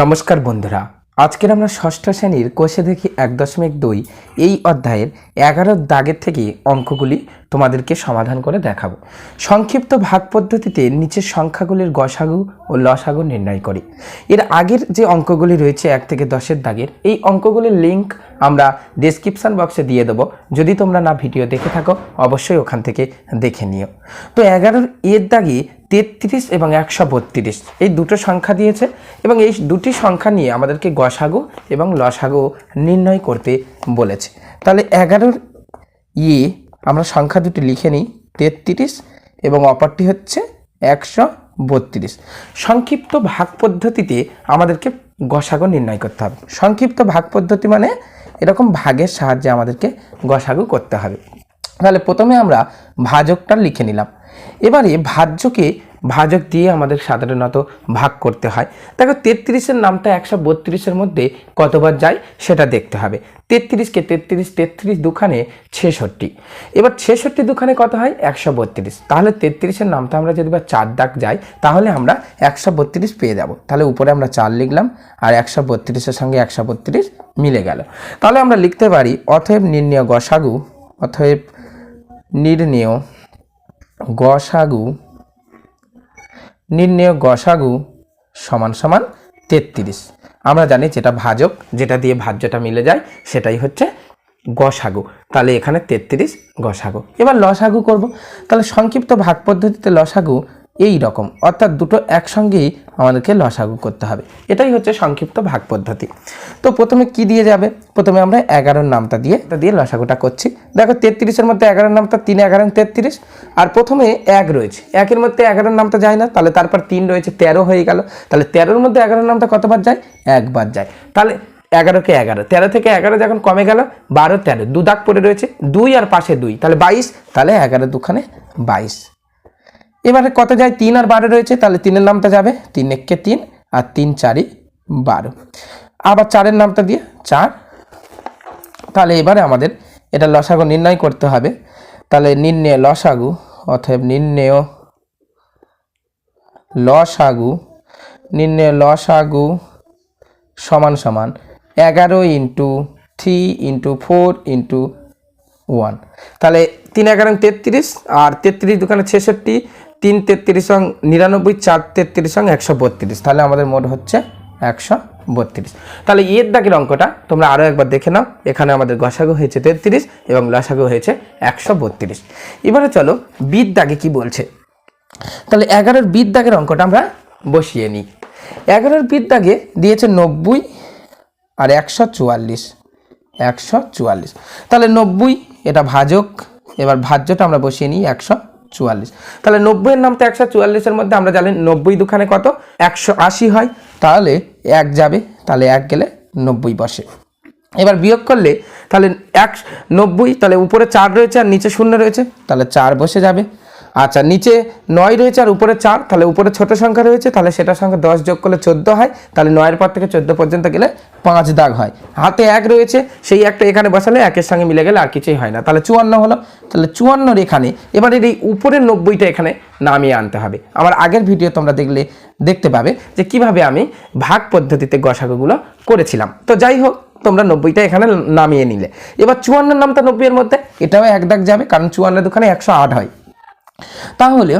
নমস্কার বন্ধুরা। আজকের আমরা ষষ্ঠ শ্রেণির কোষে দেখি এক দশমিক দুই। এই অধ্যায়ের এগারো দাগের থেকে অঙ্কগুলি তোমাদেরকে সমাধান করে দেখাবো। সংক্ষিপ্ত ভাগ পদ্ধতিতে নিচের সংখ্যাগুলির গসাগু ও লসাগু নির্ণয় করি। এর আগের যে অঙ্কগুলি রয়েছে এক থেকে দশের দাগের, এই অঙ্কগুলির লিঙ্ক আমরা ডেসক্রিপশান বক্সে দিয়ে দেবো। যদি তোমরা না ভিডিও দেখে থাকো, অবশ্যই ওখান থেকে দেখে নিও। তো এগারোর এর দাগে তেত্রিশ এবং একশো বত্রিশ, এই দুটো সংখ্যা দিয়েছে এবং এই দুটি সংখ্যা নিয়ে আমাদেরকে গসাগু এবং লসাগু নির্ণয় করতে বলেছে। তাহলে এগারোর ইয়ে আমরা সংখ্যা দুটি লিখে নিই। তেত্রিশ এবং অপরটি হচ্ছে একশো বত্রিশ। সংক্ষিপ্ত ভাগ পদ্ধতিতে আমাদেরকে গসাগু নির্ণয় করতে হবে। সংক্ষিপ্ত ভাগ পদ্ধতি মানে এরকম ভাগের সাহায্যে আমাদেরকে গসাগু করতে হবে। তাহলে প্রথমে আমরা ভাজকটা লিখে নিলাম। এবারে ভাজ্যকে ভাজক দিয়ে আমাদের সাধারণত ভাগ করতে হয়। দেখো তেত্রিশের নামটা একশো বত্রিশের মধ্যে কতবার যায় সেটা দেখতে হবে। তেত্রিশকে তেত্রিশ তেত্রিশ দুখানে ছেষট্টি। এবার ছেষট্টি দুখানে কত হয়? একশো বত্রিশ। তাহলে তেত্রিশের নামটা আমরা যদি বা চার দাগ যাই, তাহলে আমরা একশো বত্রিশ পেয়ে যাব। তাহলে উপরে আমরা চার লিখলাম আর একশো বত্রিশের সঙ্গে একশো বত্রিশ মিলে গেল। তাহলে আমরা লিখতে পারি, অতএব নির্ণয় গসাগু, অতএব নির্ণেয় গসাগু। নির্ণেয় গসাগু সমান সমান তেত্রিশ। আমরা জানি যেটা ভাজক, যেটা দিয়ে ভাজ্যটা মিলে যায়, সেটাই হচ্ছে গসাগু। তাহলে এখানে তেত্রিশ গসাগু। এবার লসাগু করব। তাহলে সংক্ষিপ্ত ভাগ পদ্ধতিতে লসাগু এই রকম। অর্থাৎ দুটো একসঙ্গেই আমাদেরকে লসাগু করতে হবে। এটাই হচ্ছে সংক্ষিপ্ত ভাগ পদ্ধতি। তো প্রথমে কি দিয়ে যাবে? প্রথমে আমরা এগারোর নামটা দিয়ে, এটা দিয়ে লসাগুটা করছি। দেখো তেত্রিশের মধ্যে এগারোর নামটা তিন, এগারো তেত্রিশ। আর প্রথমে এক রয়েছে। একের মধ্যে এগারোর নামটা যায় না, তাহলে তারপর তিন রয়েছে, তেরো হয়ে গেল। তাহলে তেরোর মধ্যে এগারোর নামটা কতবার যায়? একবার যায়। তাহলে এগারোকে এগারো, তেরো থেকে এগারো যখন কমে গেল, বারো, তেরো দু দাগ পড়ে রয়েছে। দুই আর পাশে দুই, তাহলে বাইশ, তাহলে এগারো দুখানে বাইশ। এবারে কত যায়? তিন আর বারো রয়েছে, তাহলে তিনের নামটা যাবে তিন এককে তিন আর তিন চারই বারো। আবার চারের নামটা দিয়ে চার। তাহলে এবারে আমাদের এটা লসাগু নির্ণয় করতে হবে। তাহলে নির্ণয় লসাগু অতএব নির্ণয় লসাগু নির্ণয় লসাগু সমান সমান এগারো into three into four into one. তাহলে তিন এগারো তেত্রিশ আর তেত্রিশ দোকানে ছেষট্টি তিন তেত্রিশ সং নিরানব্বই, চার তেত্রিশ সং একশো বত্রিশ। তাহলে আমাদের মোট হচ্ছে একশো বত্রিশ। তাহলে এর দাগের অঙ্কটা তোমরা আরও একবার দেখে নাও। এখানে আমাদের গসাগু হয়েছে তেত্রিশ এবং লসাগু হয়েছে একশো বত্রিশ। এবারে চলো বিদ দাগে কি বলছে? তাহলে এগারোর বিদ দাগের অঙ্কটা আমরা বসিয়ে নিই। এগারোর বিদ দাগে দিয়েছে নব্বই আর একশো চুয়াল্লিশ। একশো চুয়াল্লিশ। তাহলে নব্বই, এটা ভাজক। এবার ভাজ্যটা আমরা বসিয়ে নিই একশো চুয়াল্লিশ। তাহলে নব্বইয়ের নাম তো একশো চুয়াল্লিশের মধ্যে, আমরা জানি নব্বই দুখানে কত? একশো আশি হয়। তাহলে এক যাবে, তাহলে এক গেলে নব্বই বসে। এবার বিয়োগ করলে, তাহলে এক, নব্বই, তাহলে উপরে চার রয়েছে আর নিচে শূন্য রয়েছে, তাহলে চার বসে যাবে। আচ্ছা নিচে নয় রয়েছে আর উপরে চার, তাহলে উপরে ছোট সংখ্যা রয়েছে, তাহলে সেটার সঙ্গে দশ যোগ করলে চোদ্দ হয়, তাহলে নয়ের পর থেকে চোদ্দ পর্যন্ত গেলে পাঁচ দাগ হয়। হাতে এক রয়েছে, সেই একটা এখানে বসালে একের সঙ্গে মিলে গেলে আর কিছুই হয় না। তাহলে চুয়ান্ন হলো, তাহলে চুয়ান্নর এখানে, এবারে এই উপরের নব্বইটা এখানে নামিয়ে আনতে হবে। আমার আগের ভিডিও তোমরা দেখলে, দেখতে পাবে যে কীভাবে আমি ভাগ পদ্ধতিতে গসাগুগুলো করেছিলাম। তো যাই হোক, তোমরা নব্বইটা এখানে নামিয়ে নিলে। এবার চুয়ান্নর নামটা নব্বইয়ের মধ্যে, এটাও এক দাগ যাবে, কারণ চুয়ান্নের দোকানে একশো আট হয়। তাহলে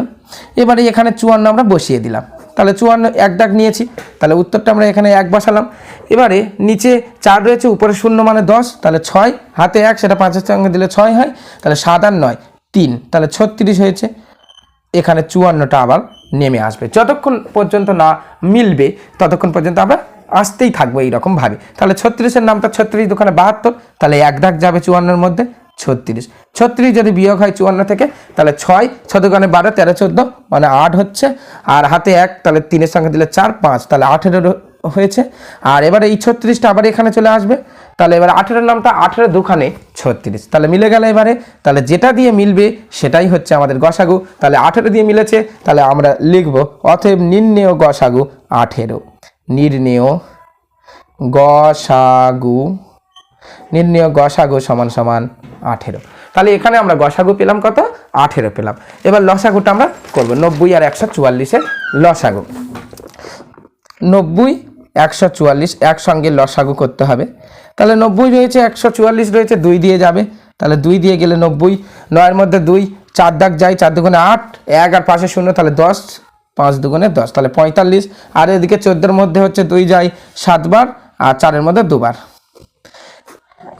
এবারে এখানে চুয়ান্ন আমরা বসিয়ে দিলাম। তাহলে চুয়ান্ন এক ডাক নিয়েছি। তাহলে উত্তরটা আমরা এখানে এক বসালাম। এবারে নিচে চার রয়েছে, উপরে শূন্য মানে দশ। তাহলে ছয়, হাতে এক, সেটা পাঁচের সঙ্গে দিলে ছয় হয়। তাহলে সাত আর নয়, তিন। তাহলে ছত্রিশ হয়েছে। এখানে চুয়ান্নটা আবার নেমে আসবে। যতক্ষণ পর্যন্ত না মিলবে, ততক্ষণ পর্যন্ত আমরা আসতেই থাকব এইরকমভাবে তাহলে ছত্রিশের নামটা ছত্রিশ দোকানে বাহাত্তর। তাহলে এক দাগ যাবে চুয়ান্নর মধ্যে। ছত্রিশ। ছত্রিশ যদি বিয়োগ হয় চুয়ান্ন থেকে, তাহলে ছয় ছ দোকানে বারো, তেরো, চোদ্দ মানে আট হচ্ছে। আর হাতে এক, তাহলে তিনের সঙ্গে দিলে চার, পাঁচ, তাহলে আঠেরো হয়েছে। আর এবারে এই ছত্রিশটা আবার এখানে চলে আসবে। তাহলে এবার আঠেরোর নামটা আঠেরো দুখানে ছত্রিশ। তাহলে মিলে গেল এবারে। তাহলে যেটা দিয়ে মিলবে সেটাই হচ্ছে আমাদের গসাগু। তাহলে আঠেরো দিয়ে মিলেছে, তাহলে আমরা লিখব, অতএব নির্ণেয় গসাগু আঠেরো। নির্ণেয় গসাগু নির্ণয় গসাগু সমান সমান আঠেরো। তাহলে এখানে আমরা গসাগু পেলাম কত? আঠেরো পেলাম। এবার লসাগুটা আমরা করব। নব্বই আর একশো চুয়াল্লিশের লসাগু। নব্বই, একশো চুয়াল্লিশ একসঙ্গে লসাগু করতে হবে। তাহলে নব্বই রয়েছে, একশো চুয়াল্লিশ রয়েছে, দুই দিয়ে যাবে। তাহলে দুই দিয়ে গেলে নব্বই, নয়ের মধ্যে দুই, চার দাগ যায়, চার দুগুণে আট, এক আর পাশে শূন্য, তাহলে দশ, পাঁচ দুগুণে দশ, তাহলে পঁয়তাল্লিশ। আর এদিকে চোদ্দোর মধ্যে হচ্ছে দুই যায় সাতবার, আর চারের মধ্যে দুবার।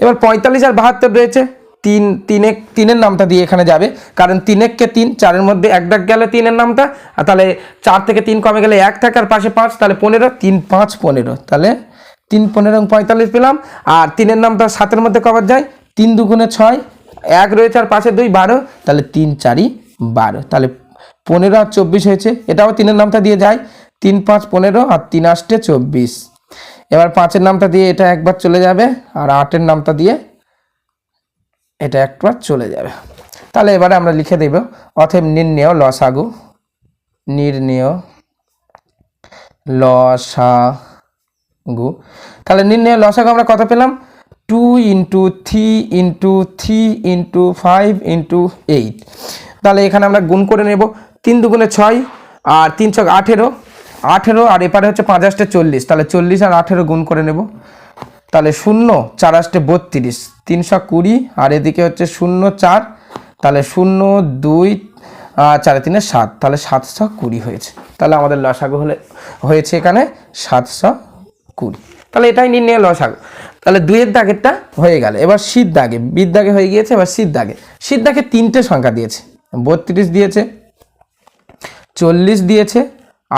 এবার পঁয়তাল্লিশ আর বাহাত্তর রয়েছে। তিন তিনে তিনের নামটা দিয়ে এখানে যাবে। কারণ তিনেককে তিন, চারের মধ্যে এক ডাক গেলে তিনের নামটা, আর তাহলে চার থেকে তিন কমে গেলে এক থাকে, আর পাশে পাঁচ, তাহলে পনেরো, তিন, পাঁচ, পনেরো। তাহলে তিন, পনেরো পঁয়তাল্লিশ পেলাম। আর তিনের নামটা সাতের মধ্যে কবার যায়। তিন দুগুণে ছয়, এক রয়েছে, আর পাশে দুই, বারো। তাহলে তিন, চারি, বারো। তাহলে পনেরো আর চব্বিশ হয়েছে। এটাও তিনের নামটা দিয়ে যায়। তিন, পাঁচ, পনেরো, আর তিন আষ্টে চব্বিশ। এবার পাঁচের নামটা দিয়ে এটা একবার চলে যাবে আর আটের নামটা দিয়ে এটা একবার চলে যাবে। তাহলে এবারে আমরা লিখে দেব, অথব নির্ণেয় লসাগু নির্ণেয় লসাগু। তাহলে নির্ণয় লসাগু আমরা কত পেলাম? Two into three into three into five into eight. তাহলে এখানে আমরা গুণ করে নেব, তিন দুগুণে ছয় আর তিন ছক আঠেরো। আঠেরো আর এপারে হচ্ছে পাঁচ আষ্টে চল্লিশ। তাহলে চল্লিশ আর আঠেরো গুণ করে নেব। তাহলে শূন্য, চার আষ্টে বত্রিশ। তিনশো কুড়ি, আর এদিকে হচ্ছে শূন্য, চার। তাহলে শূন্য, দুই চারে তিনে সাত। তাহলে সাতশো কুড়ি হয়েছে। তাহলে আমাদের লসাগু হলে, হয়েছে এখানে সাতশো কুড়ি। তাহলে এটাই নির্ণয় লসাগু। তাহলে দুইয়ের দাগেরটা হয়ে গেল। এবার শীত দাগে বিদ দাগে হয়ে গিয়েছে, এবার শীত দাগে। শীত দাগে তিনটে সংখ্যা দিয়েছে। বত্রিশ দিয়েছে, চল্লিশ দিয়েছে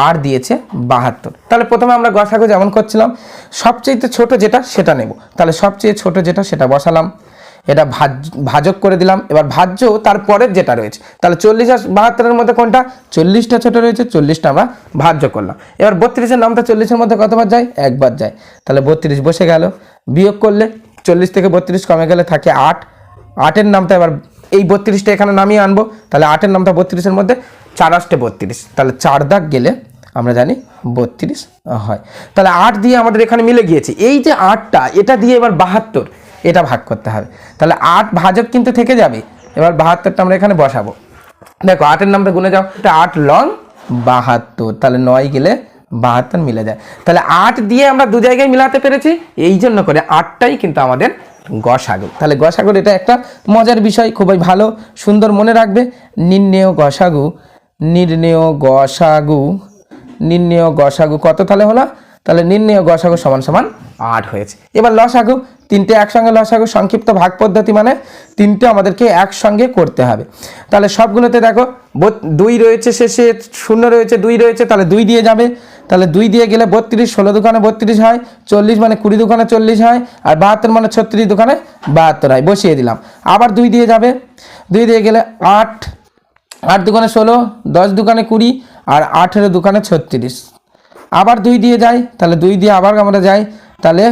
আর দিয়েছে বাহাত্তর। তাহলে প্রথমে আমরা গসাগু যেমন করছিলাম সবচেয়ে ছোট যেটা সেটা নেব। তাহলে সবচেয়ে ছোট যেটা সেটা বসালাম, এটা ভাজ, ভাজক করে দিলাম। এবার ভাজ্য তারপরের যেটা রয়েছে, তাহলে চল্লিশ আর বাহাত্তরের মধ্যে কোনটা? চল্লিশটা ছোট রয়েছে, চল্লিশটা আমরা ভাজ্য করলাম। এবার বত্রিশের নামটা চল্লিশের মধ্যে কতবার যায়? একবার যায়। তাহলে বত্রিশ বসে গেল, বিয়োগ করলে চল্লিশ থেকে বত্রিশ কমে গেলে থাকে আট। আটের নামটা এবার এই বত্রিশটা এখানে নামিয়ে আনব। তাহলে আটের নামটা বত্রিশের মধ্যে চার আষ্টে বত্রিশ। তাহলে চার দাগ গেলে আমরা জানি বত্রিশ হয়। তাহলে আট দিয়ে আমাদের এখানে মিলে গিয়েছে। এই যে আটটা, এটা দিয়ে এবার বাহাত্তর, এটা ভাগ করতে হবে। তাহলে আট ভাজক কিন্তু থেকে যাবে। এবার বাহাত্তরটা আমরা এখানে বসাবো। দেখো, আটের নামটা গুনে যাও। এটা আট লং বাহাত্তর। তাহলে নয় গেলে বাহাত্তর মিলে যায়। তাহলে আট দিয়ে আমরা দু জায়গায় মিলাতে পেরেছি। এই জন্য করে আটটাই কিন্তু আমাদের গসাগু। তাহলে গসাগর এটা একটা মজার বিষয়, খুবই ভালো, সুন্দর মনে রাখবে। নির্ণেয় গসাগু নির্ণেয় গসাগু নির্ণেয় গসাগু কত তাহলে হলো? তাহলে নির্ণেয় গসাগু সমান সমান আট হয়েছে। এবার লসাগু, তিনটে একসঙ্গে লসাগু, সংক্ষিপ্ত ভাগ পদ্ধতি মানে তিনটে আমাদেরকে একসঙ্গে করতে হবে। তাহলে সবগুলোতে দেখো দুই রয়েছে শেষে, শূন্য রয়েছে, দুই রয়েছে, তাহলে দুই দিয়ে যাবে। তাহলে দুই দিয়ে গেলে বত্রিশ, ষোলো দোকানে বত্রিশ হয়, চল্লিশ মানে কুড়ি দোকানে চল্লিশ হয়, আর বাহাত্তর মানে ছত্রিশ দোকানে বাহাত্তর হয়। বসিয়ে দিলাম। আবার দুই দিয়ে যাবে। দুই দিয়ে গেলে আট আট দোকানে ষোলো, দশ দোকানে কুড়ি আর আঠেরো দোকানে ছত্রিশ। আবার দুই দিয়ে যাই তাহলে দুই দিয়ে আবার আমরা যাই, তাহলে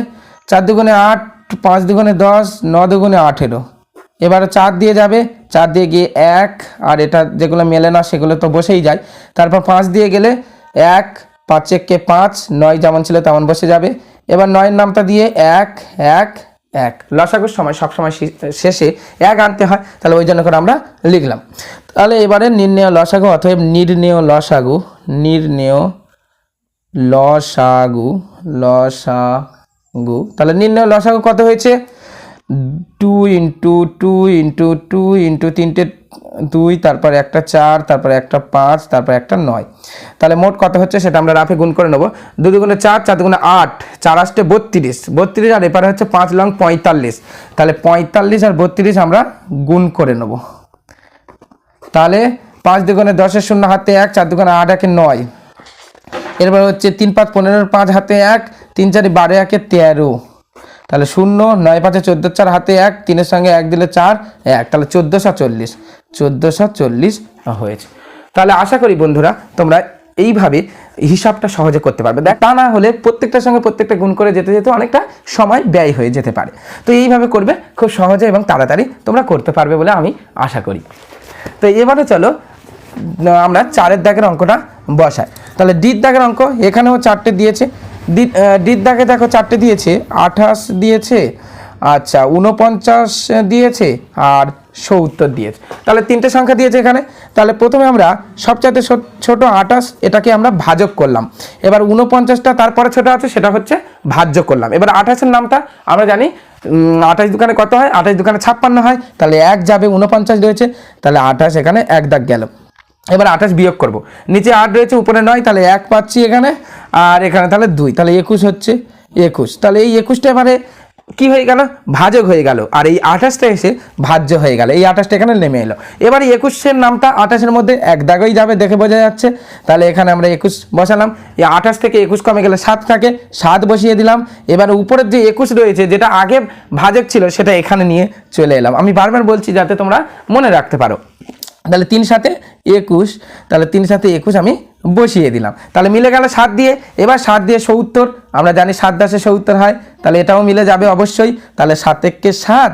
চার দুগুণে আট, পাঁচ দুগুণে দশ, ন দুগুণে আঠেরো। এবারে চার দিয়ে যাবে, চার দিয়ে গিয়ে এক, আর এটা যেগুলো মেলে না, সেগুলো তো বসেই যায়। তারপর পাঁচ দিয়ে গেলে এক, পাঁচ একে পাঁচ, নয় যেমন ছিল তেমন বসে যাবে। এবার নয়ের নামটা দিয়ে এক এক এক। লসাগুর সময় সবসময় শেষে এক আনতে হয়, তাহলে ওই জন্য করে আমরা লিখলাম। তাহলে এবারে নির্ণেয় লসাগু অথবা নির্ণেয় লসাগু নির্ণেয় লসাগু লসাগু। তাহলে নির্ণেয় লসাগু কত হয়েছে? Two into two into two into তিনটে দুই, তারপর একটা চার, তারপর একটা পাঁচ, তারপর একটা নয়। তাহলে মোট কত হচ্ছে সেটা আমরা রাফে গুণ করে নেব। দু দুগুণে চার চার দুগুণে আট, চার আসতে বত্রিশ। বত্রিশ আর এপারে হচ্ছে পাঁচ লং পঁয়তাল্লিশ। তাহলে পঁয়তাল্লিশ আর বত্রিশ আমরা গুণ করে নেব। তাহলে পাঁচ দুগুণে দশের শূন্য হাতে এক, চার দুগুণে আট একে নয়। এরপর হচ্ছে তিন পাঁচ পনেরোর পাঁচ হাতে এক, তিন চারি বারো একে তেরো। তাহলে শূন্য, নয় পাঁচে চোদ্দ, চার হাতে এক, তিনের সঙ্গে এক দিলে চার, এক, তাহলে চোদ্দোশো চল্লিশ। চোদ্দোশো চল্লিশ হয়েছে। তাহলে আশা করি বন্ধুরা, তোমরা এইভাবে হিসাবটা সহজে করতে পারবে। দেখ, তা না হলে প্রত্যেকটার সঙ্গে প্রত্যেকটা গুণ করে যেতে যেতে অনেকটা সময় ব্যয় হয়ে যেতে পারে। তো এইভাবে করবে খুব সহজে এবং তাড়াতাড়ি তোমরা করতে পারবে বলে আমি আশা করি। তো এবারে চলো, আমরা চারের দাগের অঙ্কটা বসাই। তাহলে ডির দাগের অঙ্ক এখানেও চারটে দিয়েছে। ডি- আহ, দাগে দেখো চারটে দিয়েছে আঠাশ দিয়েছে আচ্ছা উনপঞ্চাশ দিয়েছে আর সত্তর দিয়েছে। তাহলে তিনটে সংখ্যা দিয়েছে এখানে। তাহলে প্রথমে আমরা সবচাইতে ছোট আঠাশ এটাকে আমরা ভাজক করলাম। এবার উনপঞ্চাশটা তারপরে ছোট আছে সেটা হচ্ছে ভাজ্য করলাম। এবার আঠাশের নামটা আমরা জানি আঠাশ দোকানে কত হয়? আঠাশ দোকানে ছাপ্পান্ন হয়। তাহলে এক যাবে উনপঞ্চাশ রয়েছে। তাহলে আঠাশ এখানে এক দাগ গেল। এবার আঠাশ বিয়োগ করব। নিচে আট রয়েছে, উপরে নয়, তাহলে এক পাচ্ছি এখানে, আর এখানে তাহলে দুই, তাহলে একুশ হচ্ছে একুশ। তাহলে এই একুশটা এবারে কি হয়ে গেল? ভাজক হয়ে গেল, আর এই আঠাশটা এসে ভাজ্য হয়ে গেল, এই আঠাশটা এখানে নেমে এলো। এবার একুশের নামটা আঠাশের মধ্যে এক দাগই যাবে, দেখে বোঝা যাচ্ছে। তাহলে এখানে আমরা একুশ বসালাম, এই আঠাশ থেকে একুশ কমে গেলে সাত থাকে, সাত বসিয়ে দিলাম। এবার উপরের যে একুশ রয়েছে, যেটা আগে ভাজক ছিল, সেটা এখানে নিয়ে চলে এলাম। আমি বারবার বলছি যাতে তোমরা মনে রাখতে পারো। তাহলে তিন সাথে একুশ, তাহলে তিন সাথে একুশ আমি বসিয়ে দিলাম। তাহলে মিলে গেল সাত দিয়ে, এবার সাত দিয়ে সত্তর, আমরা জানি সাত দশে সত্তর হয়, তাহলে এটাও মিলে যাবে অবশ্যই। তাহলে সাত একে সাত,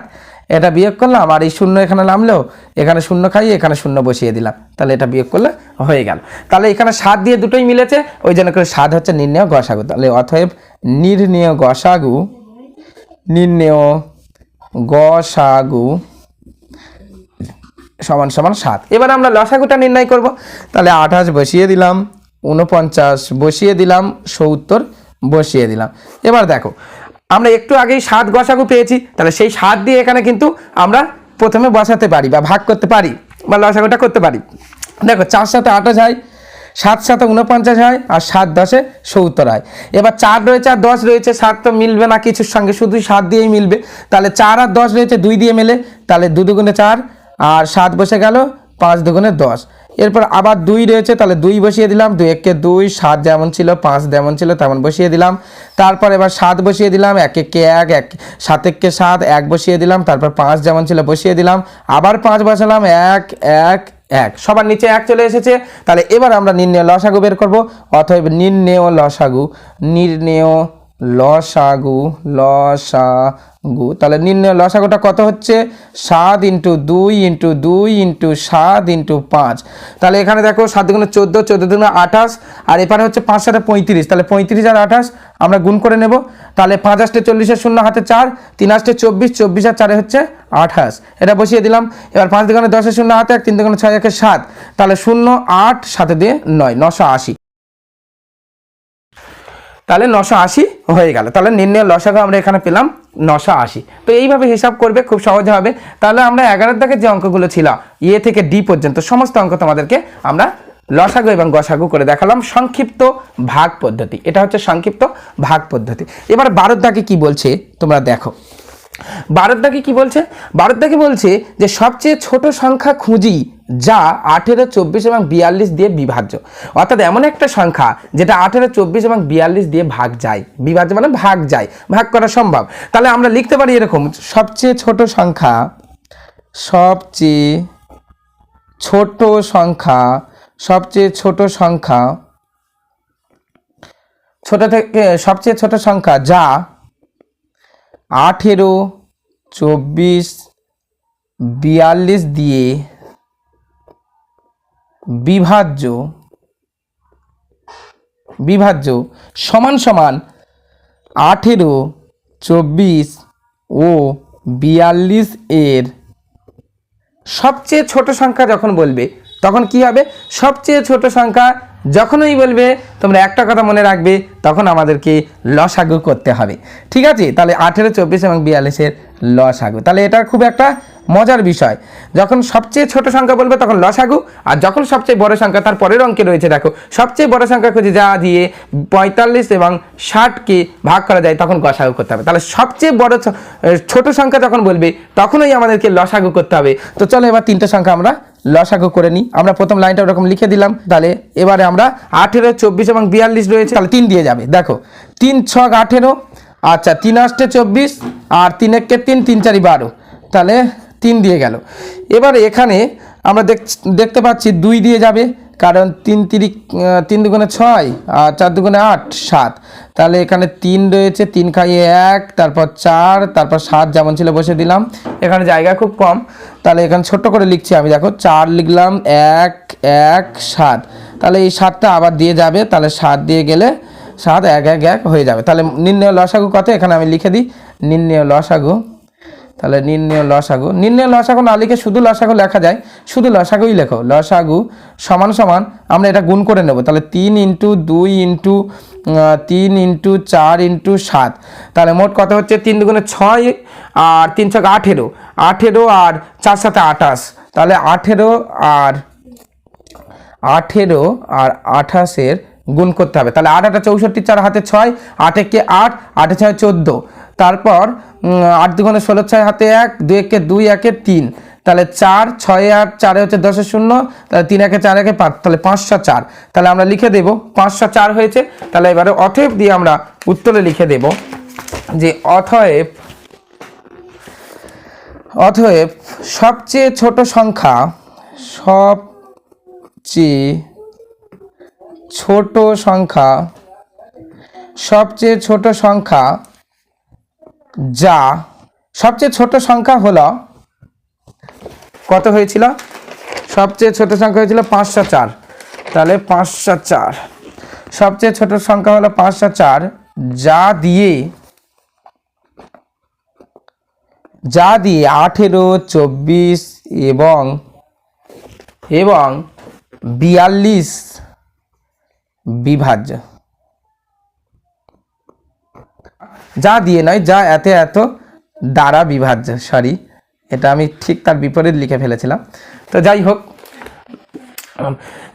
এটা বিয়োগ করলাম, আর এই শূন্য এখানে নামলেও এখানে শূন্য খাইয়ে এখানে শূন্য বসিয়ে দিলাম। তাহলে এটা বিয়োগ করলে হয়ে গেল। তাহলে এখানে সাত দিয়ে দুটোই মিলেছে, ওই জন্য করে সাত হচ্ছে নির্ণয় গসাগু। তাহলে অতএব নির্ণয় গসাগু নির্ণয় গসাগু সমান সমান সাত। এবার আমরা লসাগুটা নির্ণয় করব। তাহলে আঠাশ বসিয়ে দিলাম উনপঞ্চাশ বসিয়ে দিলাম, সত্তর বসিয়ে দিলাম। এবার দেখো, আমরা একটু আগেই সাত গসাগু পেয়েছি, তাহলে সেই সাত দিয়ে এখানে কিন্তু আমরা প্রথমে বসাতে পারি বা ভাগ করতে পারি বা লসাগুটা করতে পারি। দেখো, চার সাথে আঠাশ হয়, সাত সাথে উনপঞ্চাশ হয়, আর সাত দশে সত্তর হয়। এবার চার রয়েছে আর দশ রয়েছে, সাত তো মিলবে না কিছুর সঙ্গে শুধু সাত দিয়েই মিলবে। তাহলে চার আর দশ রয়েছে, দুই দিয়ে মেলে, তাহলে দু দুগুণে চার আর সাত বসে গেল, পাঁচ দুগুণে দশ। এরপর আবার দুই রয়েছে, তাহলে দুই বসিয়ে দিলাম, দুই একে দুই, সাত যেমন ছিল, পাঁচ যেমন ছিল, তেমন বসিয়ে দিলাম। তারপর এবার সাত বসিয়ে দিলাম, এক একে এক এক, সাত একে সাত, এক বসিয়ে দিলাম, তারপর পাঁচ যেমন ছিল, বসিয়ে দিলাম। আবার পাঁচ বসালাম, এক এক এক, সবার নিচে এক চলে এসেছে। তাহলে এবার আমরা নির্ণয় লসাগু বের করব, অতএব নির্ণেয় লসাগু, নির্ণেয় লসাগু লসাগু। তাহলে নির্ণয় লসাগুটা কত হচ্ছে? সাত ইন্টু দুই ইন্টু দুই ইন্টু সাত ইন্টু পাঁচ। তাহলে এখানে দেখো সাত দুগুণে চোদ্দ চোদ্দ দুগুণে আঠাশ, আর এখানে হচ্ছে পাঁচ সাথে পঁয়ত্রিশ। তাহলে পঁয়ত্রিশ আর আঠাশ আমরা গুণ করে নেব। তাহলে পাঁচ আষ্টে চল্লিশের শূন্য হাতে চার, তিন আষ্টে চব্বিশ চব্বিশ আর চারে হচ্ছে আঠাশ। এটা বসিয়ে দিলাম। এবার পাঁচ দুগুণে দশের শূন্য হাতে এক, তিন দুগুণে ছয় একে সাত। তাহলে শূন্য, আট সাথে দিয়ে নয়, নশো আশি। তাহলে নশো আশি হয়ে গেল। তাহলে নির্ণয় লসাগু আমরা এখানে পেলাম নশো আশি। তো এইভাবে হিসাব করবে, খুব সহজে হবে। তাহলে আমরা এগারোর দাগের যে অঙ্কগুলো ছিল, এ থেকে ডি পর্যন্ত, সমস্ত অঙ্ক তোমাদেরকে আমরা লসাগু এবং গসাগু করে দেখালাম। সংক্ষিপ্ত ভাগ পদ্ধতি, এটা হচ্ছে সংক্ষিপ্ত ভাগ পদ্ধতি। এবার বারোর দাগে কি বলছে, তোমরা দেখো। বারোর দাগে কি বলছে? বারোর দাগে বলছে যে সবচেয়ে ছোট সংখ্যা খুঁজি যা আঠেরো, চব্বিশ এবং বিয়াল্লিশ দিয়ে বিভাজ্য। অর্থাৎ এমন একটা সংখ্যা যেটা আঠেরো, চব্বিশ এবং বিয়াল্লিশ দিয়ে ভাগ যায়। বিভাজ্য মানে ভাগ যায়, ভাগ করা সম্ভব। তাহলে আমরা লিখতে পারি এরকম, সবচেয়ে ছোট সংখ্যা, সবচেয়ে ছোট সংখ্যা, সবচেয়ে ছোট সংখ্যা, ছোট থেকে, সবচেয়ে ছোট সংখ্যা যা আঠেরো, চব্বিশ, বিয়াল্লিশ দিয়ে বিভাজ্য বিভাজ্য সমান সমান আঠেরো, চব্বিশ ও বিয়াল্লিশ এর। সবচেয়ে ছোট সংখ্যা যখন বলবে, তখন কি হবে? সবচেয়ে ছোট সংখ্যা যখনই বলবে, তোমরা একটা কথা মনে রাখবে, তখন আমাদেরকে লসাগু করতে হবে। ঠিক আছে? তাহলে আঠেরো, চব্বিশ এবং বিয়াল্লিশের লসাগু। তাহলে এটা খুব একটা মজার বিষয়। যখন সবচেয়ে ছোট সংখ্যা বলবে তখন লসাগু, আর যখন সবচেয়ে বড় সংখ্যা তার পরের অঙ্কে রয়েছে, দেখো। সবচেয়ে বড় সংখ্যা খুঁজে যা দিয়ে পঁয়তাল্লিশ এবং ষাটকে ভাগ করা যায়, তখন গসাগু করতে হবে। তাহলে সবচেয়ে বড় ছোট সংখ্যা যখন বলবে, তখনই আমাদেরকে লসাগু করতে হবে। তো চলো এবার তিনটে সংখ্যা আমরা লসাগু করে নিই। আমরা প্রথম লাইনটা ওরকম লিখে দিলাম, তাহলে এবারে আমরা আঠেরো, চব্বিশ এবং বিয়াল্লিশ রয়েছে, তাহলে তিন দিয়ে যাবে। দেখো, তিন ছক আঠেরো আচ্ছা তিন আষ্টে চব্বিশ, আর তিন একে তিন তিন চারি বারো। তাহলে তিন দিয়ে গেল। এবার এখানে আমরা দেখ, দেখতে পাচ্ছি দুই দিয়ে যাবে, কারণ তিন তিরিক তিন দুগুণে ছয় আর চার দুগুণে আট, সাত। তাহলে এখানে তিন রয়েছে, তিন খাইয়ে এক, তারপর চার, তারপর সাত, যেমন ছিল বসে দিলাম। এখানে জায়গা খুব কম। তাহলে এখানে ছোট্ট করে লিখছি আমি, দেখো, চার লিখলাম, এক এক, সাত। তাহলে এই সাতটা আবার দিয়ে যাবে, তাহলে সাত দিয়ে গেলে সাত, এক এক এক হয়ে যাবে। তাহলে নির্ণয় লসাগু কত? এখানে আমি লিখে দিই, নির্ণয় লসাগু তাহলে নির্ণয় লসাগু। নির্ণয় লসাগু না লিখে শুধু লসাগু লেখা যায়। শুধু লসাগুই লেখো। লসাগু সমান সমান আমরা এটা গুণ করে নেব। তাহলে তিন ইন্টু দুই ইন্টু তিন ইন্টু চার ইন্টু সাত। তাহলে মোট কত হচ্ছে? তিন দুগুণে ছয় আর তিন ছক আঠেরো। আঠেরো আর চার সাথে আঠাশ। তাহলে আঠেরো আর আঠেরো আর আঠাশের গুণ করতে হবে। তাহলে আট আটা চৌষট্টি, চার হাতে ছয় আট একে আট, আটে ছয় চোদ্দ। তারপর আট দুগুণে ষোলো, ছয় হাতে এক, দুই একে দুই, একে তিন। তাহলে চার, ছয় আট, চারে হচ্ছে দশের শূন্য, তাহলে তিন একে চার একে পাঁচ, তাহলে পাঁচশো চার। তাহলে আমরা লিখে দেব, পাঁচশো চার হয়েছে। তাহলে এবারে অথয়েব দিয়ে আমরা উত্তরে লিখে দেব যে অথয়েব অথয়েব সবচেয়ে ছোট সংখ্যা, সবচেয়ে ছোট সংখ্যা, সবচেয়ে ছোট সংখ্যা যা সবচেয়ে ছোট সংখ্যা হলো, কত হয়েছিল? সবচেয়ে ছোট সংখ্যা হয়েছিল পাঁচশো চার। তাহলে পাঁচশো চার। সবচেয়ে ছোট সংখ্যা হলো পাঁচশো চার। যা দিয়ে যা দিয়ে আঠেরো, চব্বিশ এবং এবং বিয়াল্লিশ বিভাজ্য। যা দিয়ে নয়, যা এত এত দ্বারা বিভাজ্য সরি এটা আমি ঠিক তার বিপরীত লিখে ফেলেছিলাম। তো যাই হোক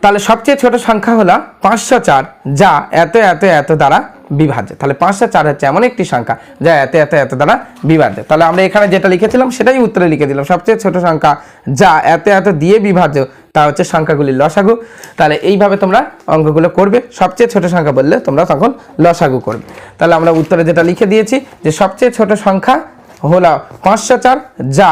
তাহলে সবচেয়ে ছোট সংখ্যা হলো পাঁচশো চার, যা এত এত এত দ্বারা বিভাজ্য। তাহলে পাঁচশো চার হচ্ছে এমন একটি সংখ্যা, যা এত এত এত দ্বারা বিভাজ্য। তাহলে আমরা এখানে যেটা লিখেছিলাম, সেটাই উত্তরে লিখে দিলাম। সবচেয়ে ছোট সংখ্যা, যা এত এত দিয়ে বিভাজ্য তা হচ্ছে সংখ্যাগুলির লসাগু। তাহলে এইভাবে তোমরা অঙ্কগুলো করবে। সবচেয়ে ছোট সংখ্যা বললে তোমরা তখন লসাগু করবে। তাহলে আমরা উত্তরে যেটা লিখে দিয়েছি যে সবচেয়ে ছোট সংখ্যা হলো পাঁচশো চার যা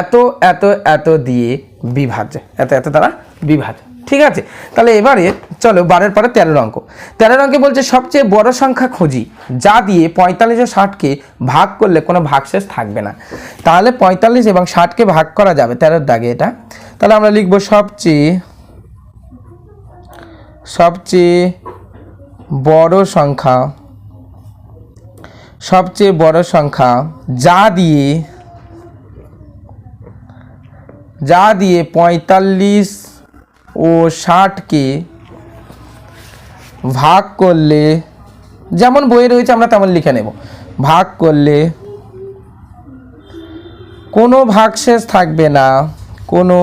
এত এত এত দিয়ে বিভাজ্য। এত এত তারা বিভাজ্য। ঠিক আছে? তাহলে এবারে চলো বারের পরে তেরোর অঙ্ক। তেরোর অঙ্কে বলছে সবচেয়ে বড় সংখ্যা খুঁজি, যা দিয়ে পঁয়তাল্লিশ ও ষাটকে ভাগ করলে কোনো ভাগশেষ থাকবে না। তাহলে পঁয়তাল্লিশ এবং ষাটকে ভাগ করা যাবে তেরোর দাগে এটা। তাহলে আমরা লিখব সবচেয়ে সবচেয়ে বড় সংখ্যা, সবচেয়ে বড় সংখ্যা যা দিয়ে যা দিয়ে পঁয়তাল্লিশ ও ষাটকে ভাগ করলে, যেমন বইয়ে রয়েছে আমরা তেমন লিখে নেব, ভাগ করলে কোনো ভাগশেষ থাকবে না। কোনো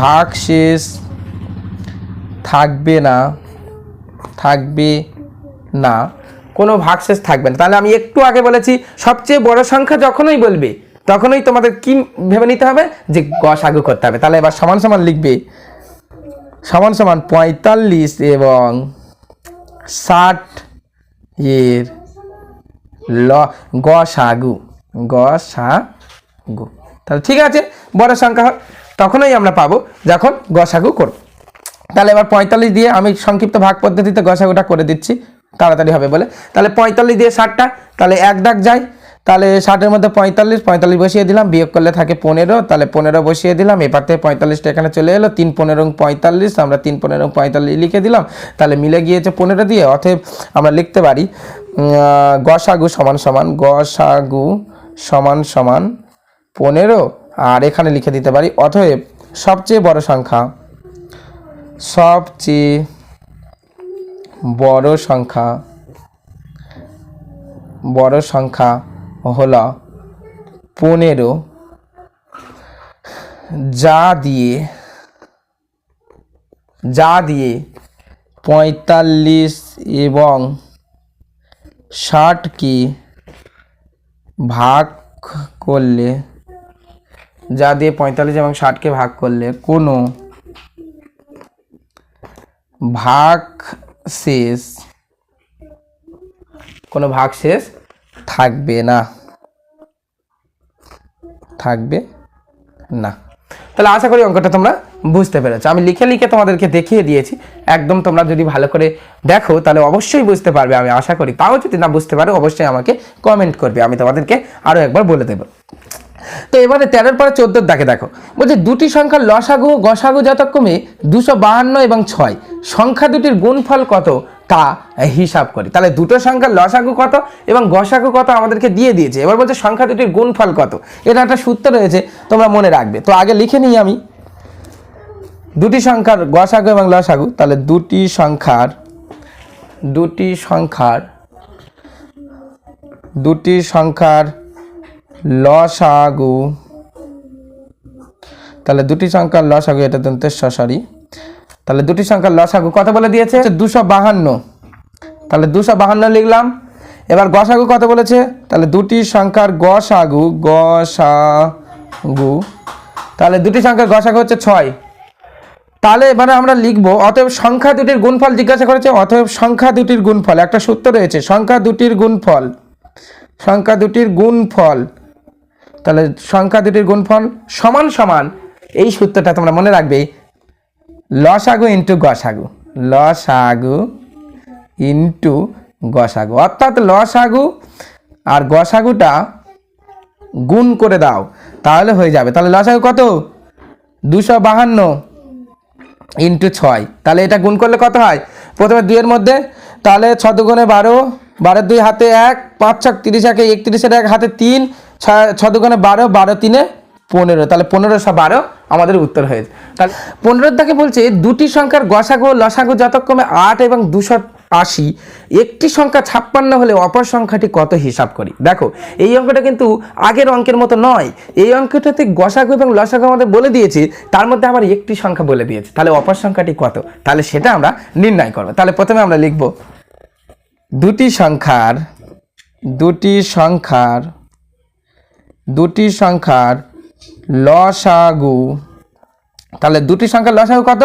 ভাগশেষ থাকবে না থাকবে না, কোনো ভাগশেষ থাকবে না। তাহলে আমি একটু আগে বলেছি, সবচেয়ে বড় সংখ্যা যখনই বলবে, তখনই তোমাদের কি ভেবে নিতে হবে? যে গসাগু করতে হবে। তাহলে এবার সমান সমান লিখবে। সমান সমান পঁয়তাল্লিশ এবং ষাট এর ল গসাগু গসাগু তাহলে ঠিক আছে, বড় সংখ্যা তখনই আমরা পাবো যখন গসাগু করব। তাহলে এবার পঁয়তাল্লিশ দিয়ে আমি সংক্ষিপ্ত ভাগ পদ্ধতিতে গসাগুটা করে দিচ্ছি, তাড়াতাড়ি হবে বলে। তাহলে পঁয়তাল্লিশ দিয়ে ষাটটা, তাহলে এক দাগ যায়, তাহলে ষাটের মধ্যে পঁয়তাল্লিশ পঁয়তাল্লিশ বসিয়ে দিলাম, বিয়োগ করলে থাকে পনেরো, তাহলে পনেরো বসিয়ে দিলাম, এবার থেকে পঁয়তাল্লিশটা এখানে চলে এলো, তিন পনেরো পঁয়তাল্লিশ, আমরা তিন পনেরো পঁয়তাল্লিশ লিখে দিলাম, তাহলে মিলে গিয়েছে পনেরো দিয়ে, অতএব আমরা লিখতে পারি গসাগু সমান সমান, গসাগু সমান সমান পনেরো আর এখানে লিখে দিতে পারি, অতএব সবচেয়ে বড় সংখ্যা, সবচেয়ে বড় সংখ্যা বড় সংখ্যা হলো পনেরো। যা দিয়ে যা দিয়ে পঁয়তাল্লিশ এবং ষাটকে ভাগ করলে যা দিয়ে পঁয়তাল্লিশ এবং ষাটকে ভাগ করলে কোনো ভাগ শেষ, কোনো ভাগ শেষ থাকবে না। থাকবে না। তাহলে আশা করি অঙ্কটা তোমরা বুঝতে পেরেছ। আমি লিখে লিখে তোমাদেরকে দেখিয়ে দিয়েছি। একদম তোমরা যদি ভালো করে দেখো, তাহলে অবশ্যই বুঝতে পারবে। আমি আশা করি তাও যদি না বুঝতে পারো, অবশ্যই আমাকে কমেন্ট করবে। আমি তোমাদেরকে আরও একবার বলে দেবো। তো এবারে তেরোর পরে চোদ্দোর দাগে দেখো। বলছে দুটি সংখ্যার লসাগু, গসাগু যথাক্রমে দুশো বাহান্ন এবং ছয়। সংখ্যা দুটির গুণফল কত? তা হিসাব করি। তাহলে দুটো সংখ্যার লসাগু কত এবং গসাগু কত আমাদেরকে দিয়ে দিয়েছে? এবার বলছে সংখ্যা দুটির গুণফল কত? এটা একটা সূত্র রয়েছে, তোমরা মনে রাখবে। তো আগে লিখে নিই আমি। দুটি সংখ্যার গসাগু এবং লসাগু, তাহলে দুটি সংখ্যার দুটি সংখ্যার দুটি সংখ্যার লসাগু। তাহলে দুটি সংখ্যার লসাগু এটা দন্তের সরি তাহলে দুটি সংখ্যার লসাগু কত বলে দিয়েছে? দুশো বাহান্ন। তাহলে দুশো বাহান্ন লিখলাম। এবার গসাগু কত বলেছে? তাহলে দুটি সংখ্যার গসাগু গসাগু। তাহলে দুটি সংখ্যার গসাগু হচ্ছে ছয়। তাহলে এবারে আমরা লিখব অতএব সংখ্যা দুটির গুণফল জিজ্ঞাসা করেছে অতএব সংখ্যা দুটির গুণফল একটা সূত্র রয়েছে সংখ্যা দুটির গুণফল সংখ্যা দুটির গুণফল। তাহলে সংখ্যা দুটির গুণফল সমান সমান, এই সূত্রটা তোমরা মনে রাখবে, লসাগু ইন্টু গসাগু, লসাগু ইন্টু গসাগু। অর্থাৎ লসাগু আর গসাগুটা গুণ করে দাও, তাহলে হয়ে যাবে। তাহলে লসাগু কত? দুশো বাহান্ন ইন্টু ছয়। তাহলে এটা গুণ করলে কত হয়? প্রথমে দুইয়ের মধ্যে, তাহলে ছ দুগুণে বারো বারো দুই হাতে এক, পাঁচ ছক তিরিশ একে একত্রিশের এক হাতে তিন ছ দুগুণে বারো বারো তিনে পনেরো। তাহলে পনেরোশো বারো আমাদের উত্তর হয়েছে তাহলে পনেরোর দাগে বলছে, দুটি সংখ্যার গসাগু লসাগু যতক্রমে আট এবং দুশো আশি। একটি সংখ্যা ছাপ্পান্ন হলে অপর সংখ্যাটি কত হিসাব করি? দেখো, এই অঙ্কটা কিন্তু আগের অঙ্কের মতো নয়। এই অঙ্কটাতে গসাগু এবং লসাগু আমাদের বলে দিয়েছে, তার মধ্যে আবার একটি সংখ্যা বলে দিয়েছে। তাহলে অপর সংখ্যাটি কত? তাহলে সেটা আমরা নির্ণয় করব। তাহলে প্রথমে আমরা লিখব, দুটি সংখ্যার দুটি সংখ্যার দুটি সংখ্যার লসাগু, তাহলে দুটি সংখ্যার লসাগু কত?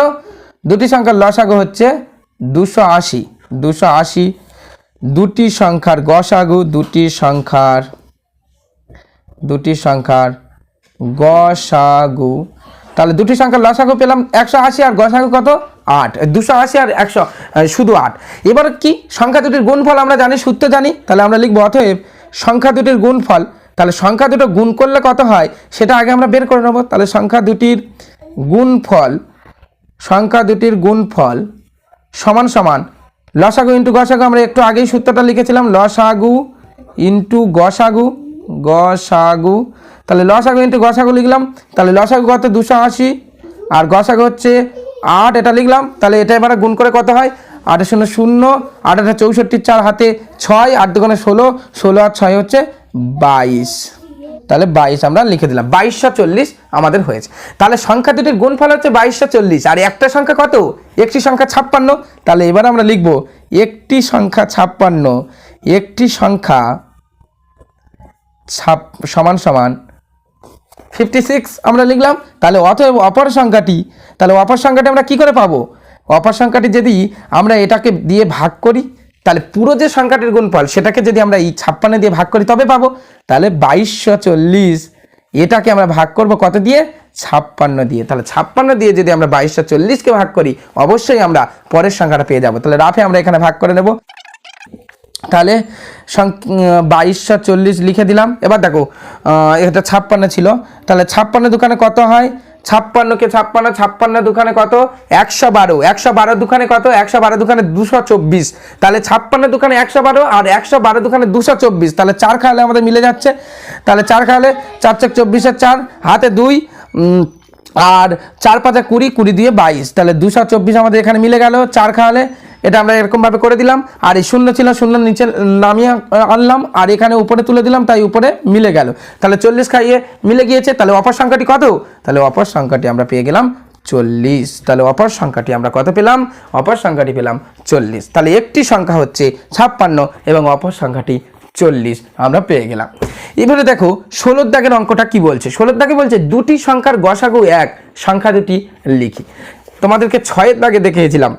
দুটি সংখ্যার লসাগু হচ্ছে দুশো আশি। দুশো আশি, দুটি সংখ্যার গসাগু, দুটি সংখ্যার দুটি সংখ্যার গসাগু। তাহলে দুটি সংখ্যার লসাগু পেলাম একশো আশি আর গসাগু কত? আট। দুশো আশি আর একশো শুধু আট। এবার কি? সংখ্যা দুটির গুণফল আমরা জানি, সূত্র জানি। তাহলে আমরা লিখব, অতএব সংখ্যা দুটির গুণফল তাহলে সংখ্যা দুটো গুণ করলে কত হয়? সেটা আগে আমরা বের করে নেব। তাহলে সংখ্যা দুটির গুণফল, সংখ্যা দুটির গুণফল সমান সমান লসাগু ইন্টু গসাগু, আমরা একটু আগেই সূত্রটা লিখেছিলাম, লসাগু ইন্টু গসাগু গসাগু। তাহলে লসাগু ইন্টু গসাগু লিখলাম, তাহলে লসাগু কত? দুশো আশি। আর গসাগু হচ্ছে আট, এটা লিখলাম, তাহলে এটা এবারে গুণ করে কত হয়? আটের শূন্য শূন্য, আট আটা চৌষট্টি, চার হাতে ছয়, আট দোকানে ষোলো ষোলো আর ছয় হচ্ছে বাইশ। তাহলে বাইশ আমরা লিখে দিলাম। বাইশশো চল্লিশ আমাদের হয়েছে। তাহলে সংখ্যা দুটির গুণফল হচ্ছে বাইশশো চল্লিশ। আর একটা সংখ্যা কত? একটি সংখ্যা ছাপ্পান্ন। তাহলে এবার আমরা লিখব, একটি সংখ্যা ছাপ্পান্ন। একটি সংখ্যা ছাপ, সমান সমান ফিফটি সিক্স আমরা লিখলাম। তাহলে অতএব অপর সংখ্যাটি, তাহলে অপর সংখ্যাটি আমরা কি করে পাবো? অপর সংখ্যাটি যদি আমরা এটাকে দিয়ে ভাগ করি তাহলে পুরো যে সংখ্যাটির গুণফল সেটাকে যদি আমরা এই ছাপ্পান্ন দিয়ে ভাগ করি, তবে পাবো। তাহলে বাইশশো চল্লিশ, এটাকে আমরা ভাগ করব কত দিয়ে? ছাপ্পান্ন দিয়ে। তাহলে ছাপ্পান্ন দিয়ে যদি আমরা বাইশশো চল্লিশকে ভাগ করি, অবশ্যই আমরা পরের সংখ্যাটা পেয়ে যাব। তাহলে রাফে আমরা এখানে ভাগ করে নেব। তাহলে বাইশশো চল্লিশ লিখে দিলাম। এবার দেখো এটা ছাপ্পান্ন ছিল। তাহলে ছাপ্পান্ন দোকানে কত হয়? ছাপ্পান্নকে ছাপ্পান্ন ছাপ্পান্ন দোকানে কত? একশো বারো। একশো বারো দোকানে কত? একশো বারো দোকানে দুশো চব্বিশ। তাহলে ছাপ্পান্ন দোকানে একশো বারো আর একশো বারো দোকানে দুশো চব্বিশ। তাহলে চার খাওয়ালে আমাদের মিলে যাচ্ছে। তাহলে চার খাওয়ালে চার চার চব্বিশের চার, হাতে দুই আর চার পাঁচা কুড়ি কুড়ি দিয়ে বাইশ। তাহলে দুশো চব্বিশ আমাদের এখানে মিলে গেল। চার খাওয়ালে এটা আমরা এরকমভাবে করে দিলাম। আর এই শূন্য ছিল, শূন্য নিচে নামিয়ে আনলাম। আর এখানে উপরে তুলে দিলাম, তাই উপরে মিলে গেল। তাহলে চল্লিশ খাইয়ে মিলে গিয়েছে, তাহলে অপর সংখ্যাটি কত? তাহলে অপর সংখ্যাটি আমরা পেয়ে গেলাম চল্লিশ। তাহলে অপর সংখ্যাটি আমরা কত পেলাম? অপর সংখ্যাটি পেলাম চল্লিশ। তাহলে একটি সংখ্যা হচ্ছে ছাপ্পান্ন এবং অপর সংখ্যাটি চল্লিশ। আমরা পেয়ে গেলাম। এবারে দেখো, ষোলোর দাগের অঙ্কটা কি বলছে? ষোলোর দাগে বলছে, দুটি সংখ্যার গসাগু এক, সংখ্যা দুটি লিখি। তোমাদেরকে ছয়ের দাগে দেখিয়েছিলাম।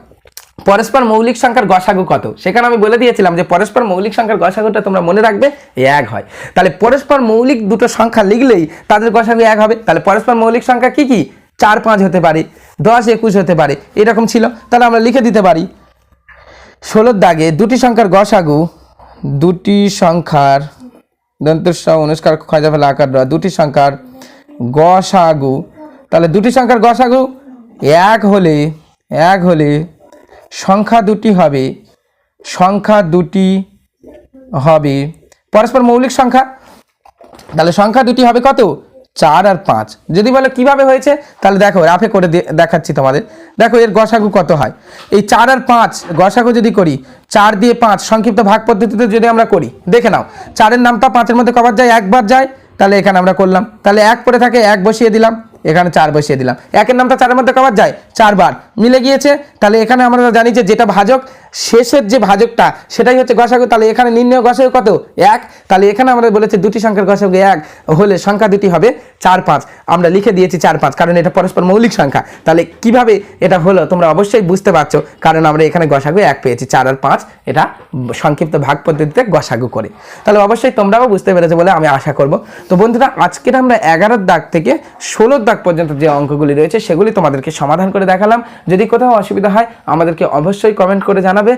পরস্পর মৌলিক সংখ্যার গসাগু কত? সেখানে আমি বলে দিয়েছিলাম যে পরস্পর মৌলিক সংখ্যার গসাগুটা তোমরা মনে রাখবে এক হয়। তাহলে পরস্পর মৌলিক দুটো সংখ্যা লিখলেই তাদের গসাগু এক হবে। তাহলে পরস্পর মৌলিক সংখ্যা কি কি? চার পাঁচ হতে পারে, দশ একুশ হতে পারে, এরকম ছিল। তাহলে আমরা লিখে দিতে পারি, ষোলোর দাগে দুটি সংখ্যার গসাগু, দুটি সংখ্যার দন্তস্ব, অনুষ্কার খজা ফেলা আকার দুটি সংখ্যার গসাগু। তাহলে দুটি সংখ্যার গসাগু এক হলে এক হলে সংখ্যা দুটি হবে। সংখ্যা দুটি হবে। পরস্পর মৌলিক সংখ্যা। তাহলে সংখ্যা দুটি হবে কত? চার আর পাঁচ। যদি বলে কীভাবে হয়েছে, তাহলে দেখো, রাফে করে দেখাচ্ছি তোমাদের। দেখো, এর গসাগু কত হয়? এই চার আর পাঁচ গসাগু যদি করি, চার দিয়ে পাঁচ, সংক্ষিপ্ত ভাগ পদ্ধতিতে যদি আমরা করি, দেখে নাও, চারের নামটা পাঁচের মধ্যে কবার যায়, একবার যায়, তাহলে এখানে আমরা করলাম। তাহলে এক পরে থাকে, এক বসিয়ে দিলাম। এখানে চার বসিয়ে দিলাম। একের নামটা চারের মধ্যে কবার যায়? চারবার। মিলে গিয়েছে, তাহলে এখানে আমরা জানি যে যেটা ভাজক, শেষের যে ভাজকটা, সেটাই হচ্ছে গসাগু তাহলে এখানে নির্ণয় গসাগু কত? এক। তাহলে এখানে আমরা বলেছি দুটি সংখ্যার গসাগু এক হলে সংখ্যা দুটি হবে চার পাঁচ। আমরা লিখে দিয়েছি চার পাঁচ, কারণ এটা পরস্পর মৌলিক সংখ্যা। তাহলে কীভাবে এটা হলো তোমরা অবশ্যই বুঝতে পারছ, কারণ আমরা এখানে গসাগু এক পেয়েছি। চার আর পাঁচ, এটা সংক্ষিপ্ত ভাগ পদ্ধতিতে গসাগু করে। তাহলে অবশ্যই তোমরাও বুঝতে পেরেছ বলে আমি আশা করব। তো বন্ধুরা, আজকের আমরা এগারোর দাগ থেকে ষোলোর দাগ পর্যন্ত যে অঙ্কগুলি রয়েছে, সেগুলি তোমাদেরকে সমাধান করে দেখালাম। যদি কোথাও অসুবিধা হয়, আমাদেরকে অবশ্যই কমেন্ট করে জানাবে।